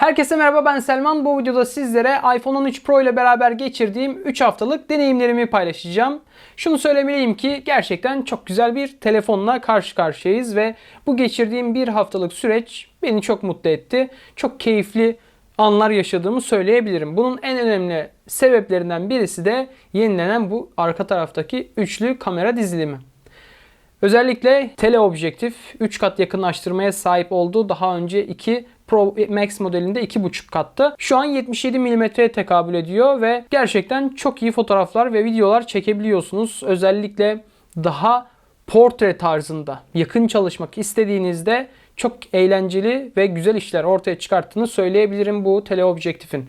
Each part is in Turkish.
Herkese merhaba ben Selman. Bu videoda sizlere iPhone 13 Pro ile beraber geçirdiğim 3 haftalık deneyimlerimi paylaşacağım. Şunu söylemeliyim ki gerçekten çok güzel bir telefonla karşı karşıyayız ve bu geçirdiğim bir haftalık süreç beni çok mutlu etti. Çok keyifli anlar yaşadığımı söyleyebilirim. Bunun en önemli sebeplerinden birisi de yenilenen bu arka taraftaki üçlü kamera dizilimi. Özellikle teleobjektif 3 kat yakınlaştırmaya sahip olduğu daha önce 2 Pro Max modelinde 2.5 kattı. Şu an 77 mm'ye tekabül ediyor ve gerçekten çok iyi fotoğraflar ve videolar çekebiliyorsunuz. Özellikle daha portre tarzında yakın çalışmak istediğinizde çok eğlenceli ve güzel işler ortaya çıkarttığını söyleyebilirim bu teleobjektifin.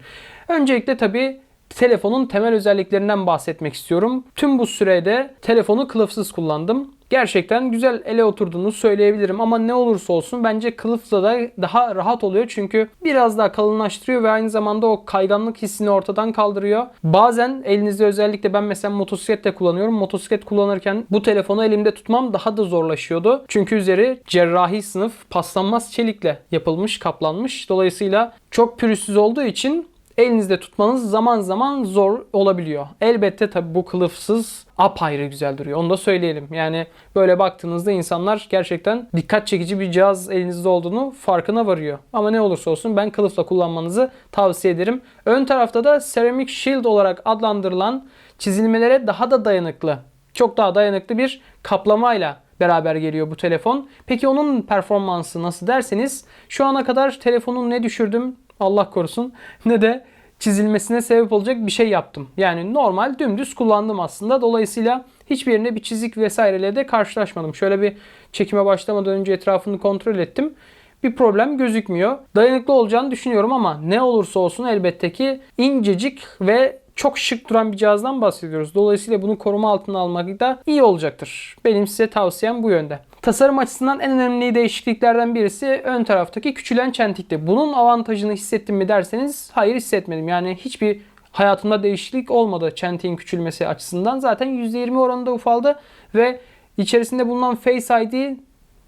Öncelikle tabii telefonun temel özelliklerinden bahsetmek istiyorum. Tüm bu sürede telefonu kılıfsız kullandım. Gerçekten güzel ele oturduğunu söyleyebilirim ama ne olursa olsun bence kılıfla da daha rahat oluyor çünkü biraz daha kalınlaştırıyor ve aynı zamanda o kayganlık hissini ortadan kaldırıyor. Bazen elinizde özellikle ben mesela motosiklet kullanıyorum. Motosiklet kullanırken bu telefonu elimde tutmam daha da zorlaşıyordu. Çünkü üzeri cerrahi sınıf paslanmaz çelikle yapılmış, kaplanmış. Dolayısıyla çok pürüzsüz olduğu için elinizde tutmanız zaman zaman zor olabiliyor. Elbette tabi bu kılıfsız apayrı güzel duruyor. Onu da söyleyelim. Yani böyle baktığınızda insanlar gerçekten dikkat çekici bir cihaz elinizde olduğunu farkına varıyor. Ama ne olursa olsun ben kılıfla kullanmanızı tavsiye ederim. Ön tarafta da Ceramic Shield olarak adlandırılan çizilmelere daha da dayanıklı, çok daha dayanıklı bir kaplamayla beraber geliyor bu telefon. Peki onun performansı nasıl derseniz şu ana kadar telefonun ne düşürdüm Allah korusun ne de çizilmesine sebep olacak bir şey yaptım. Yani normal dümdüz kullandım aslında. Dolayısıyla hiçbir yerine bir çizik vesaireyle de karşılaşmadım. Şöyle bir çekime başlamadan önce etrafını kontrol ettim. Bir problem gözükmüyor. Dayanıklı olacağını düşünüyorum ama ne olursa olsun elbette ki incecik ve çok şık duran bir cihazdan bahsediyoruz. Dolayısıyla bunu koruma altına almak da iyi olacaktır. Benim size tavsiyem bu yönde. Tasarım açısından en önemli değişikliklerden birisi ön taraftaki küçülen çentikti. Bunun avantajını hissettim mi derseniz hayır hissetmedim. Yani hiçbir hayatımda değişiklik olmadı çentiğin küçülmesi açısından. Zaten %20 oranında ufaldı ve içerisinde bulunan Face ID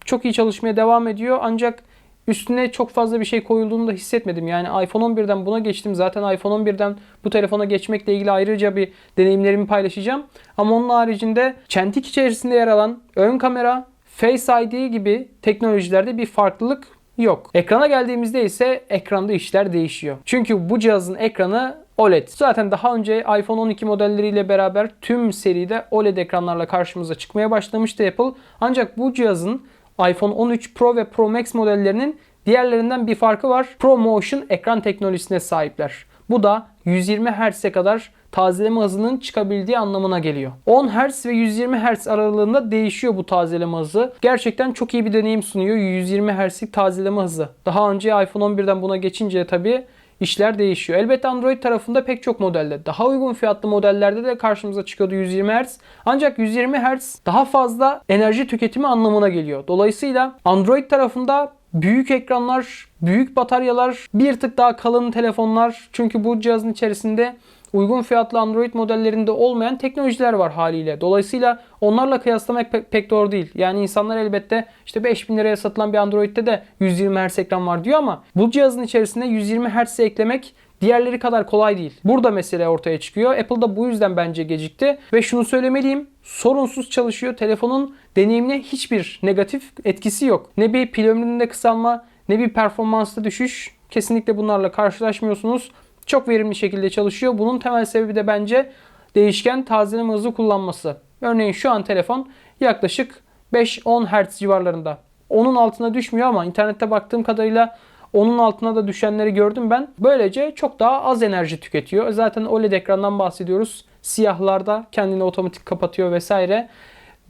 çok iyi çalışmaya devam ediyor. Ancak üstüne çok fazla bir şey koyulduğunu da hissetmedim. Yani iPhone 11'den buna geçtim. Zaten iPhone 11'den bu telefona geçmekle ilgili ayrıca bir deneyimlerimi paylaşacağım. Ama onun haricinde çentik içerisinde yer alan ön kamera, Face ID gibi teknolojilerde bir farklılık yok. Ekrana geldiğimizde ise ekranda işler değişiyor. Çünkü bu cihazın ekranı OLED. Zaten daha önce iPhone 12 modelleriyle beraber tüm seride OLED ekranlarla karşımıza çıkmaya başlamıştı Apple. Ancak bu cihazın iPhone 13 Pro ve Pro Max modellerinin diğerlerinden bir farkı var. ProMotion ekran teknolojisine sahipler. Bu da 120 Hz'e kadar tazeleme hızının çıkabildiği anlamına geliyor. 10 Hz ve 120 Hz aralığında değişiyor bu tazeleme hızı. Gerçekten çok iyi bir deneyim sunuyor 120 Hz'lik tazeleme hızı. Daha önce iPhone 11'den buna geçince tabii işler değişiyor. Elbette Android tarafında pek çok modelde, daha uygun fiyatlı modellerde de karşımıza çıkıyordu 120 Hz. Ancak 120 Hz daha fazla enerji tüketimi anlamına geliyor. Dolayısıyla Android tarafında büyük ekranlar, büyük bataryalar, bir tık daha kalın telefonlar. Çünkü bu cihazın içerisinde uygun fiyatlı Android modellerinde olmayan teknolojiler var haliyle. Dolayısıyla onlarla kıyaslamak pek, pek doğru değil. Yani insanlar elbette işte 5000 liraya satılan bir Android'de de 120 Hz ekran var diyor ama bu cihazın içerisinde 120 Hz eklemek diğerleri kadar kolay değil. Burada mesele ortaya çıkıyor. Apple da bu yüzden bence gecikti. Ve şunu söylemeliyim. Sorunsuz çalışıyor. Telefonun deneyimine hiçbir negatif etkisi yok. Ne bir pil ömründe kısalma ne bir performansta düşüş. Kesinlikle bunlarla karşılaşmıyorsunuz çok verimli şekilde çalışıyor. Bunun temel sebebi de bence değişken tazeleme hızı kullanması. Örneğin şu an telefon yaklaşık 5-10 Hz civarlarında. Onun altına düşmüyor ama internette baktığım kadarıyla onun altına da düşenleri gördüm ben. Böylece çok daha az enerji tüketiyor. Zaten OLED ekrandan bahsediyoruz. Siyahlarda kendini otomatik kapatıyor vesaire.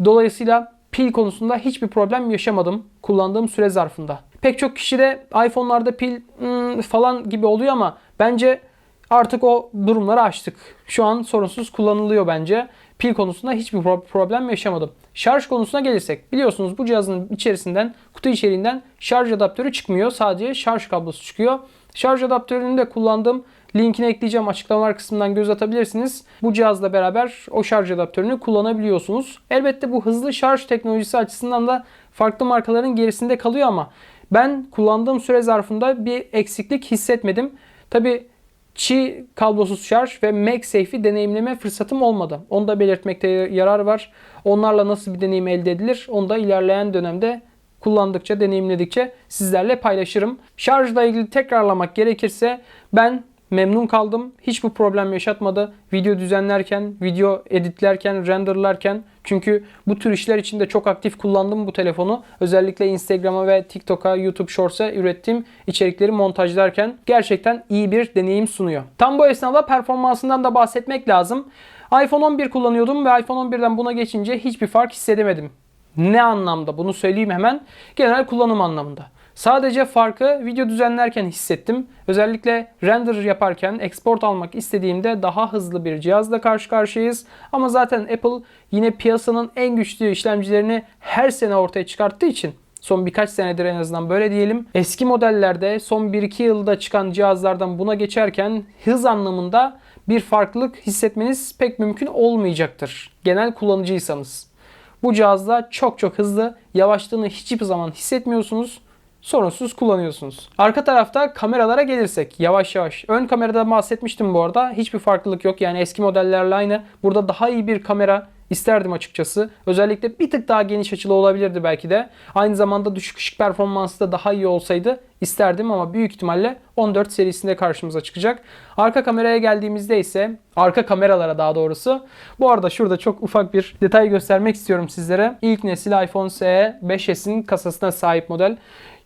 Dolayısıyla pil konusunda hiçbir problem yaşamadım kullandığım süre zarfında. Pek çok kişi de iPhone'larda pil hmm, falan gibi oluyor ama bence artık o durumları açtık. Şu an sorunsuz kullanılıyor bence. Pil konusunda hiçbir problem yaşamadım. Şarj konusuna gelirsek biliyorsunuz bu cihazın içerisinden kutu içeriğinden şarj adaptörü çıkmıyor. Sadece şarj kablosu çıkıyor. Şarj adaptörünü de kullandığım linkini ekleyeceğim açıklamalar kısmından göz atabilirsiniz. Bu cihazla beraber o şarj adaptörünü kullanabiliyorsunuz. Elbette bu hızlı şarj teknolojisi açısından da farklı markaların gerisinde kalıyor ama ben kullandığım süre zarfında bir eksiklik hissetmedim. Tabi Qi kablosuz şarj ve MagSafe'i deneyimleme fırsatım olmadı. Onu da belirtmekte yarar var. Onlarla nasıl bir deneyim elde edilir onu da ilerleyen dönemde kullandıkça, deneyimledikçe sizlerle paylaşırım. Şarjla ilgili tekrarlamak gerekirse ben memnun kaldım. Hiçbir problem yaşatmadı. Video düzenlerken, video editlerken, renderlarken çünkü bu tür işler için de çok aktif kullandım bu telefonu. Özellikle Instagram'a ve TikTok'a, YouTube Shorts'a ürettiğim içerikleri montajlarken gerçekten iyi bir deneyim sunuyor. Tam bu esnada performansından da bahsetmek lazım. iPhone 11 kullanıyordum ve iPhone 11'den buna geçince hiçbir fark hissedemedim. Ne anlamda? Bunu söyleyeyim hemen. Genel kullanım anlamında. Sadece farkı video düzenlerken hissettim. Özellikle render yaparken export almak istediğimde daha hızlı bir cihazla karşı karşıyayız. Ama zaten Apple yine piyasanın en güçlü işlemcilerini her sene ortaya çıkarttığı için son birkaç senedir en azından böyle diyelim. Eski modellerde son 1-2 yılda çıkan cihazlardan buna geçerken hız anlamında bir farklılık hissetmeniz pek mümkün olmayacaktır. Genel kullanıcıysanız. Bu cihazda çok çok hızlı, yavaşlığını hiçbir zaman hissetmiyorsunuz sorunsuz kullanıyorsunuz. Arka tarafta kameralara gelirsek yavaş yavaş. Ön kamerada bahsetmiştim bu arada. Hiçbir farklılık yok. Yani eski modellerle aynı. Burada daha iyi bir kamera isterdim açıkçası. Özellikle bir tık daha geniş açılı olabilirdi belki de. Aynı zamanda düşük ışık performansı da daha iyi olsaydı isterdim ama büyük ihtimalle 14 serisinde karşımıza çıkacak. Arka kameraya geldiğimizde ise arka kameralara daha doğrusu. Bu arada şurada çok ufak bir detay göstermek istiyorum sizlere. İlk nesil iPhone SE 5S'in kasasına sahip model.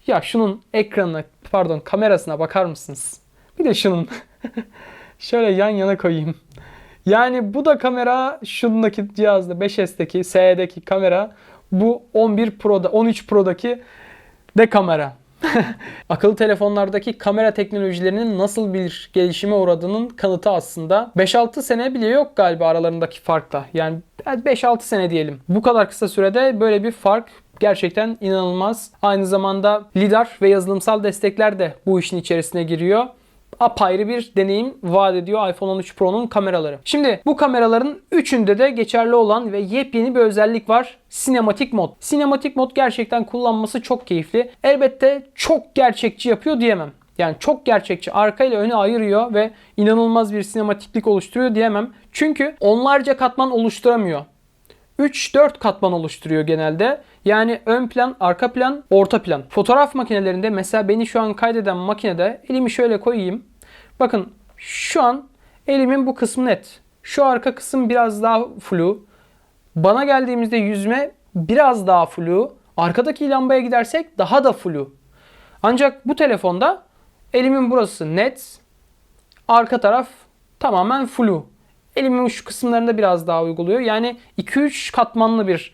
Ya şunun ekranına pardon kamerasına bakar mısınız? Bir de şunun şöyle yan yana koyayım. Yani bu da kamera şundaki cihazda 5S'teki SE'deki kamera bu 11 Pro'da 13 Pro'daki de kamera. Akıllı telefonlardaki kamera teknolojilerinin nasıl bir gelişime uğradığının kanıtı aslında. 5-6 sene bile yok galiba aralarındaki farkta. Yani 5-6 sene diyelim. Bu kadar kısa sürede böyle bir fark gerçekten inanılmaz. Aynı zamanda lidar ve yazılımsal destekler de bu işin içerisine giriyor apayrı bir deneyim vaat ediyor iPhone 13 Pro'nun kameraları. Şimdi bu kameraların üçünde de geçerli olan ve yepyeni bir özellik var. Sinematik mod. Sinematik mod gerçekten kullanması çok keyifli. Elbette çok gerçekçi yapıyor diyemem. Yani çok gerçekçi. Arka ile önü ayırıyor ve inanılmaz bir sinematiklik oluşturuyor diyemem. Çünkü onlarca katman oluşturamıyor. 3-4 katman oluşturuyor genelde. Yani ön plan, arka plan, orta plan. Fotoğraf makinelerinde mesela beni şu an kaydeden makinede elimi şöyle koyayım. Bakın şu an elimin bu kısmı net. Şu arka kısım biraz daha flu. Bana geldiğimizde yüzme biraz daha flu. Arkadaki lambaya gidersek daha da flu. Ancak bu telefonda elimin burası net. Arka taraf tamamen flu. Elimin şu kısımlarında biraz daha uyguluyor. Yani 2-3 katmanlı bir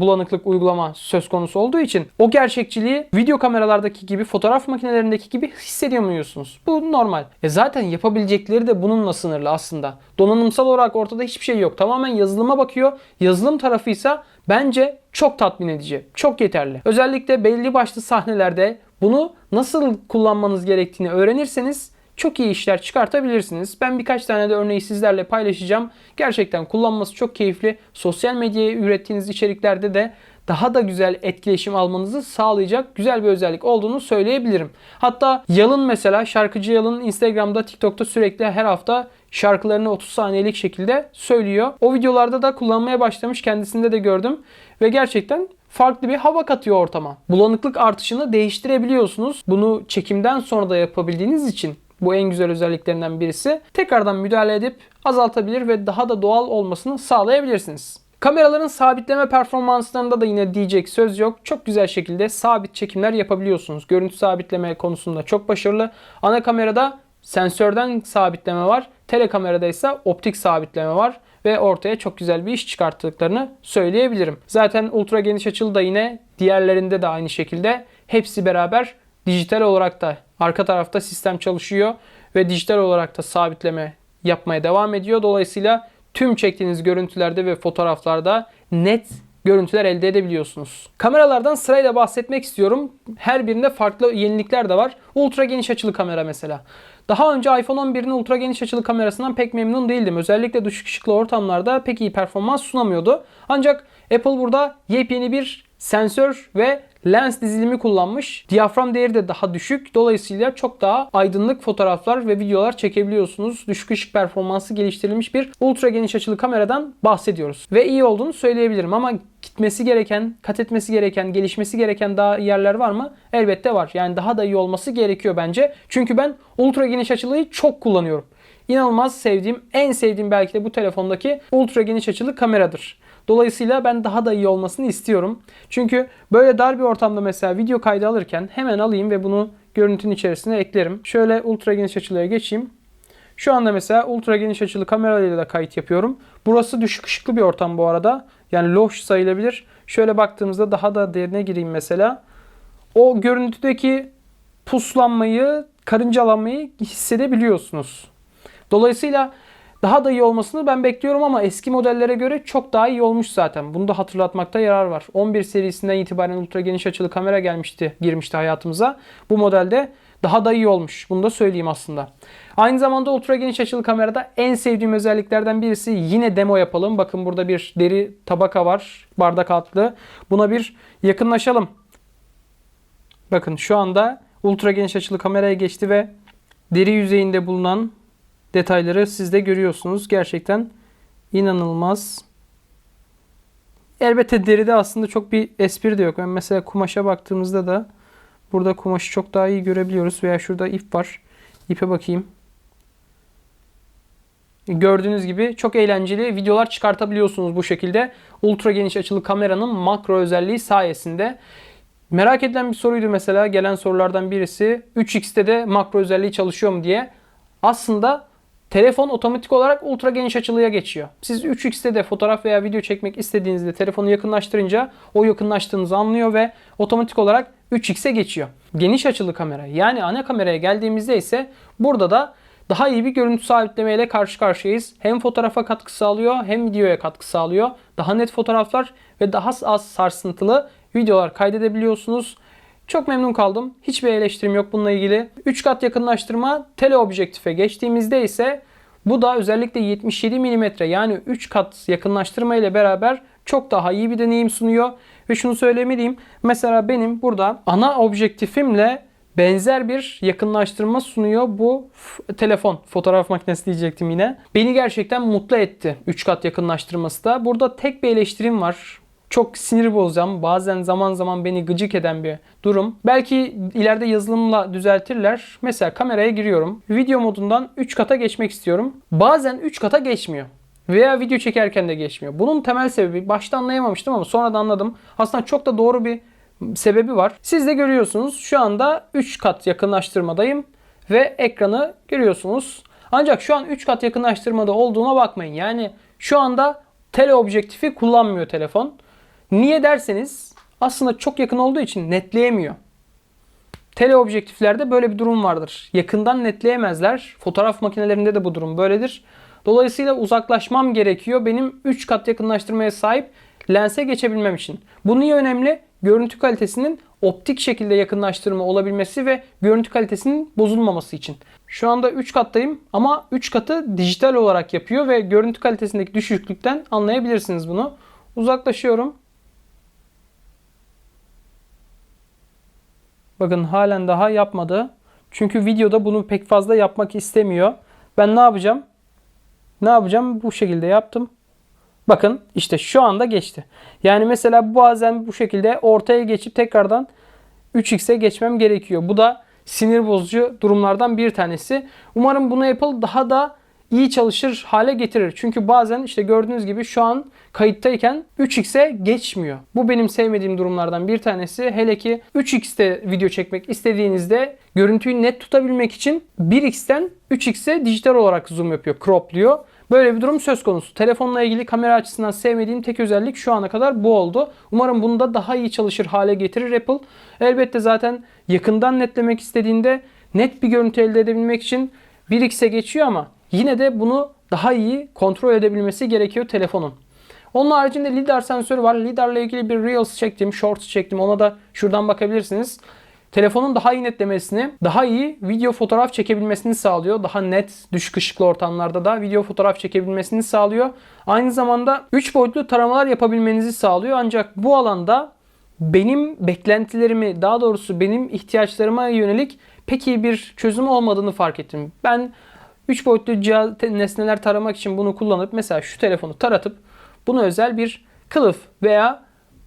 bulanıklık uygulama söz konusu olduğu için o gerçekçiliği video kameralardaki gibi fotoğraf makinelerindeki gibi hissedemiyorsunuz. Bu normal. E zaten yapabilecekleri de bununla sınırlı aslında. Donanımsal olarak ortada hiçbir şey yok. Tamamen yazılıma bakıyor. Yazılım tarafı ise bence çok tatmin edici. Çok yeterli. Özellikle belli başlı sahnelerde bunu nasıl kullanmanız gerektiğini öğrenirseniz çok iyi işler çıkartabilirsiniz. Ben birkaç tane de örneği sizlerle paylaşacağım. Gerçekten kullanması çok keyifli. Sosyal medyaya ürettiğiniz içeriklerde de daha da güzel etkileşim almanızı sağlayacak güzel bir özellik olduğunu söyleyebilirim. Hatta Yalın mesela şarkıcı Yalın Instagram'da TikTok'ta sürekli her hafta şarkılarını 30 saniyelik şekilde söylüyor. O videolarda da kullanmaya başlamış kendisinde de gördüm ve gerçekten farklı bir hava katıyor ortama. Bulanıklık artışını değiştirebiliyorsunuz. Bunu çekimden sonra da yapabildiğiniz için bu en güzel özelliklerinden birisi. Tekrardan müdahale edip azaltabilir ve daha da doğal olmasını sağlayabilirsiniz. Kameraların sabitleme performanslarında da yine diyecek söz yok. Çok güzel şekilde sabit çekimler yapabiliyorsunuz. Görüntü sabitleme konusunda çok başarılı. Ana kamerada sensörden sabitleme var. Telekamerada ise optik sabitleme var ve ortaya çok güzel bir iş çıkarttıklarını söyleyebilirim. Zaten ultra geniş açılı da yine diğerlerinde de aynı şekilde hepsi beraber dijital olarak da arka tarafta sistem çalışıyor ve dijital olarak da sabitleme yapmaya devam ediyor. Dolayısıyla tüm çektiğiniz görüntülerde ve fotoğraflarda net görüntüler elde edebiliyorsunuz. Kameralardan sırayla bahsetmek istiyorum. Her birinde farklı yenilikler de var. Ultra geniş açılı kamera mesela. Daha önce iPhone 11'in ultra geniş açılı kamerasından pek memnun değildim. Özellikle düşük ışıklı ortamlarda pek iyi performans sunamıyordu. Ancak Apple burada yepyeni bir sensör ve lens dizilimi kullanmış. Diyafram değeri de daha düşük. Dolayısıyla çok daha aydınlık fotoğraflar ve videolar çekebiliyorsunuz. Düşük ışık performansı geliştirilmiş bir ultra geniş açılı kameradan bahsediyoruz. Ve iyi olduğunu söyleyebilirim ama gitmesi gereken, kat etmesi gereken, gelişmesi gereken daha yerler var mı? Elbette var. Yani daha da iyi olması gerekiyor bence. Çünkü ben ultra geniş açılıyı çok kullanıyorum. İnanılmaz sevdiğim, en sevdiğim belki de bu telefondaki ultra geniş açılı kameradır. Dolayısıyla ben daha da iyi olmasını istiyorum. Çünkü böyle dar bir ortamda mesela video kaydı alırken hemen alayım ve bunu görüntünün içerisine eklerim. Şöyle ultra geniş açılıya geçeyim. Şu anda mesela ultra geniş açılı kamerayla da kayıt yapıyorum. Burası düşük ışıklı bir ortam bu arada. Yani loş sayılabilir. Şöyle baktığımızda daha da derine gireyim mesela. O görüntüdeki puslanmayı, karıncalanmayı hissedebiliyorsunuz. Dolayısıyla daha da iyi olmasını ben bekliyorum ama eski modellere göre çok daha iyi olmuş zaten. Bunu da hatırlatmakta yarar var. 11 serisinden itibaren ultra geniş açılı kamera gelmişti, girmişti hayatımıza. Bu modelde daha da iyi olmuş. Bunu da söyleyeyim aslında. Aynı zamanda ultra geniş açılı kamerada en sevdiğim özelliklerden birisi yine demo yapalım. Bakın burada bir deri tabaka var. Bardak altlı. Buna bir yakınlaşalım. Bakın şu anda ultra geniş açılı kameraya geçti ve deri yüzeyinde bulunan detayları siz de görüyorsunuz. Gerçekten inanılmaz. Elbette deride aslında çok bir espri de yok. Ben mesela kumaşa baktığımızda da burada kumaşı çok daha iyi görebiliyoruz. Veya şurada ip var. İpe bakayım. Gördüğünüz gibi çok eğlenceli videolar çıkartabiliyorsunuz bu şekilde. Ultra geniş açılı kameranın makro özelliği sayesinde. Merak edilen bir soruydu mesela gelen sorulardan birisi 3x'te de makro özelliği çalışıyor mu diye. Aslında telefon otomatik olarak ultra geniş açılıya geçiyor. Siz 3x'te de fotoğraf veya video çekmek istediğinizde telefonu yakınlaştırınca o yakınlaştığınızı anlıyor ve otomatik olarak 3x'e geçiyor. Geniş açılı kamera yani ana kameraya geldiğimizde ise burada da daha iyi bir görüntü sabitlemeyle karşı karşıyayız. Hem fotoğrafa katkı sağlıyor hem videoya katkı sağlıyor. Daha net fotoğraflar ve daha az sarsıntılı videolar kaydedebiliyorsunuz. Çok memnun kaldım. Hiçbir eleştirim yok bununla ilgili. 3 kat yakınlaştırma teleobjektife geçtiğimizde ise bu da özellikle 77 mm yani 3 kat yakınlaştırma ile beraber çok daha iyi bir deneyim sunuyor. Ve şunu söylemeliyim. Mesela benim burada ana objektifimle benzer bir yakınlaştırma sunuyor bu telefon. Fotoğraf makinesi diyecektim yine. Beni gerçekten mutlu etti 3 kat yakınlaştırması da. Burada tek bir eleştirim var çok sinir bozacağım. Bazen zaman zaman beni gıcık eden bir durum. Belki ileride yazılımla düzeltirler. Mesela kameraya giriyorum. Video modundan 3 kata geçmek istiyorum. Bazen 3 kata geçmiyor. Veya video çekerken de geçmiyor. Bunun temel sebebi başta anlayamamıştım ama sonra da anladım. Aslında çok da doğru bir sebebi var. Siz de görüyorsunuz şu anda 3 kat yakınlaştırmadayım ve ekranı görüyorsunuz. Ancak şu an 3 kat yakınlaştırmada olduğuna bakmayın. Yani şu anda teleobjektifi kullanmıyor telefon. Niye derseniz aslında çok yakın olduğu için netleyemiyor. Teleobjektiflerde böyle bir durum vardır. Yakından netleyemezler. Fotoğraf makinelerinde de bu durum böyledir. Dolayısıyla uzaklaşmam gerekiyor benim 3 kat yakınlaştırmaya sahip lense geçebilmem için. Bu niye önemli? Görüntü kalitesinin optik şekilde yakınlaştırma olabilmesi ve görüntü kalitesinin bozulmaması için. Şu anda 3 kattayım ama 3 katı dijital olarak yapıyor ve görüntü kalitesindeki düşüklükten anlayabilirsiniz bunu. Uzaklaşıyorum. Bakın halen daha yapmadı. Çünkü videoda bunu pek fazla yapmak istemiyor. Ben ne yapacağım? Ne yapacağım? Bu şekilde yaptım. Bakın işte şu anda geçti. Yani mesela bazen bu şekilde ortaya geçip tekrardan 3x'e geçmem gerekiyor. Bu da sinir bozucu durumlardan bir tanesi. Umarım bunu Apple daha da iyi çalışır hale getirir. Çünkü bazen işte gördüğünüz gibi şu an kayıttayken 3x'e geçmiyor. Bu benim sevmediğim durumlardan bir tanesi. Hele ki 3x'te video çekmek istediğinizde görüntüyü net tutabilmek için 1x'ten 3x'e dijital olarak zoom yapıyor, cropluyor. Böyle bir durum söz konusu. Telefonla ilgili kamera açısından sevmediğim tek özellik şu ana kadar bu oldu. Umarım bunu da daha iyi çalışır hale getirir Apple. Elbette zaten yakından netlemek istediğinde net bir görüntü elde edebilmek için 1x'e geçiyor ama Yine de bunu daha iyi kontrol edebilmesi gerekiyor telefonun. Onun haricinde lidar sensörü var. Lidarla ilgili bir Reels çektim, Shorts çektim. Ona da şuradan bakabilirsiniz. Telefonun daha iyi netlemesini, daha iyi video fotoğraf çekebilmesini sağlıyor. Daha net, düşük ışıklı ortamlarda da video fotoğraf çekebilmesini sağlıyor. Aynı zamanda 3 boyutlu taramalar yapabilmenizi sağlıyor. Ancak bu alanda benim beklentilerimi daha doğrusu benim ihtiyaçlarıma yönelik pek iyi bir çözüm olmadığını fark ettim. Ben 3 boyutlu cihaz, nesneler taramak için bunu kullanıp mesela şu telefonu taratıp buna özel bir kılıf veya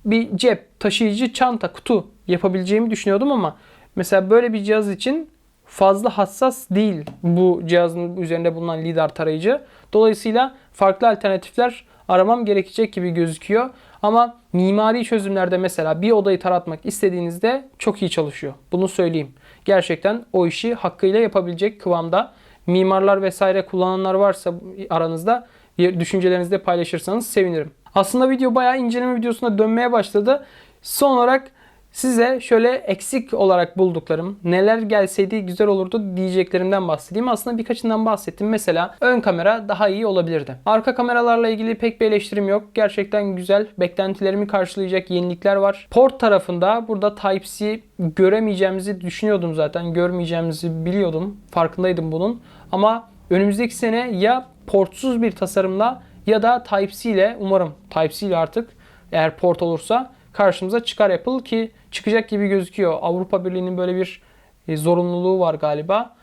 bir cep, taşıyıcı çanta, kutu yapabileceğimi düşünüyordum ama mesela böyle bir cihaz için fazla hassas değil bu cihazın üzerinde bulunan lidar tarayıcı. Dolayısıyla farklı alternatifler aramam gerekecek gibi gözüküyor. Ama mimari çözümlerde mesela bir odayı taratmak istediğinizde çok iyi çalışıyor. Bunu söyleyeyim. Gerçekten o işi hakkıyla yapabilecek kıvamda. Mimarlar vesaire kullananlar varsa aranızda düşüncelerinizi de paylaşırsanız sevinirim. Aslında video bayağı inceleme videosuna dönmeye başladı. Son olarak size şöyle eksik olarak bulduklarım, neler gelseydi güzel olurdu diyeceklerimden bahsedeyim. Aslında birkaçından bahsettim. Mesela ön kamera daha iyi olabilirdi. Arka kameralarla ilgili pek bir eleştirim yok. Gerçekten güzel, beklentilerimi karşılayacak yenilikler var. Port tarafında burada Type-C göremeyeceğimizi düşünüyordum zaten. Görmeyeceğimizi biliyordum. Farkındaydım bunun. Ama önümüzdeki sene ya portsuz bir tasarımla ya da Type-C ile umarım Type-C ile artık eğer port olursa karşımıza çıkar Apple ki çıkacak gibi gözüküyor. Avrupa Birliği'nin böyle bir e, zorunluluğu var galiba.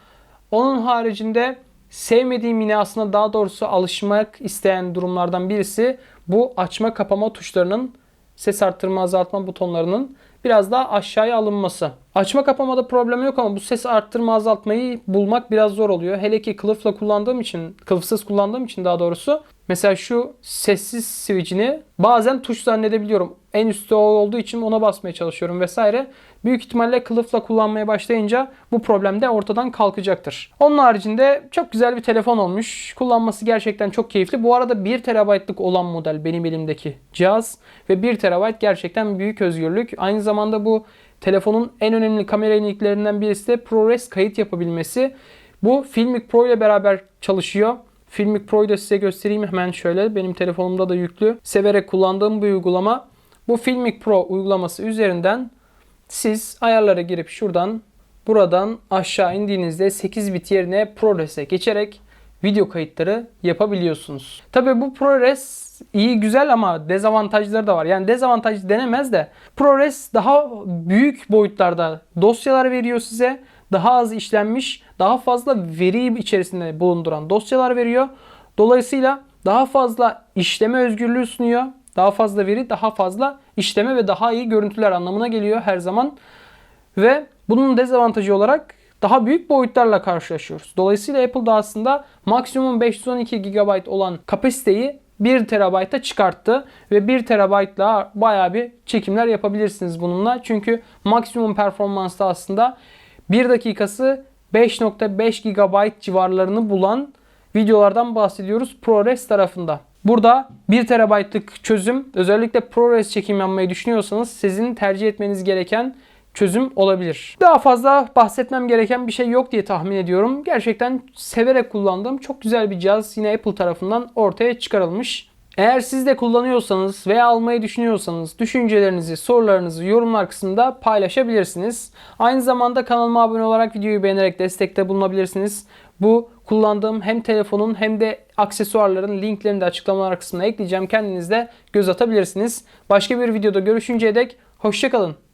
Onun haricinde sevmediğim yine aslında daha doğrusu alışmak isteyen durumlardan birisi bu açma kapama tuşlarının ses arttırma azaltma butonlarının biraz daha aşağıya alınması. Açma kapamada problem yok ama bu ses arttırma azaltmayı bulmak biraz zor oluyor. Hele ki kılıfla kullandığım için, kılıfsız kullandığım için daha doğrusu Mesela şu sessiz switch'ini bazen tuş zannedebiliyorum. En üstte o olduğu için ona basmaya çalışıyorum vesaire. Büyük ihtimalle kılıfla kullanmaya başlayınca bu problem de ortadan kalkacaktır. Onun haricinde çok güzel bir telefon olmuş. Kullanması gerçekten çok keyifli. Bu arada 1 TB'lık olan model benim elimdeki cihaz ve 1 TB gerçekten büyük özgürlük. Aynı zamanda bu telefonun en önemli kamera yeniliklerinden birisi de ProRes kayıt yapabilmesi. Bu Filmic Pro ile beraber çalışıyor. Filmic Pro'yu da size göstereyim hemen şöyle. Benim telefonumda da yüklü. Severek kullandığım bir uygulama. Bu Filmic Pro uygulaması üzerinden siz ayarlara girip şuradan buradan aşağı indiğinizde 8 bit yerine ProRes'e geçerek video kayıtları yapabiliyorsunuz. Tabi bu ProRes iyi güzel ama dezavantajları da var. Yani dezavantaj denemez de ProRes daha büyük boyutlarda dosyalar veriyor size daha az işlenmiş, daha fazla veri içerisinde bulunduran dosyalar veriyor. Dolayısıyla daha fazla işleme özgürlüğü sunuyor. Daha fazla veri, daha fazla işleme ve daha iyi görüntüler anlamına geliyor her zaman. Ve bunun dezavantajı olarak daha büyük boyutlarla karşılaşıyoruz. Dolayısıyla Apple da aslında maksimum 512 GB olan kapasiteyi 1 TB'a çıkarttı ve 1 TB'la bayağı bir çekimler yapabilirsiniz bununla. Çünkü maksimum performansta aslında 1 dakikası 5.5 GB civarlarını bulan videolardan bahsediyoruz ProRes tarafında. Burada 1 TB'lık çözüm özellikle ProRes çekim yapmayı düşünüyorsanız sizin tercih etmeniz gereken çözüm olabilir. Daha fazla bahsetmem gereken bir şey yok diye tahmin ediyorum. Gerçekten severek kullandığım çok güzel bir cihaz yine Apple tarafından ortaya çıkarılmış. Eğer siz de kullanıyorsanız veya almayı düşünüyorsanız düşüncelerinizi, sorularınızı yorumlar kısmında paylaşabilirsiniz. Aynı zamanda kanalıma abone olarak videoyu beğenerek destekte bulunabilirsiniz. Bu kullandığım hem telefonun hem de aksesuarların linklerini de açıklamalar kısmına ekleyeceğim. Kendiniz de göz atabilirsiniz. Başka bir videoda görüşünceye dek hoşçakalın.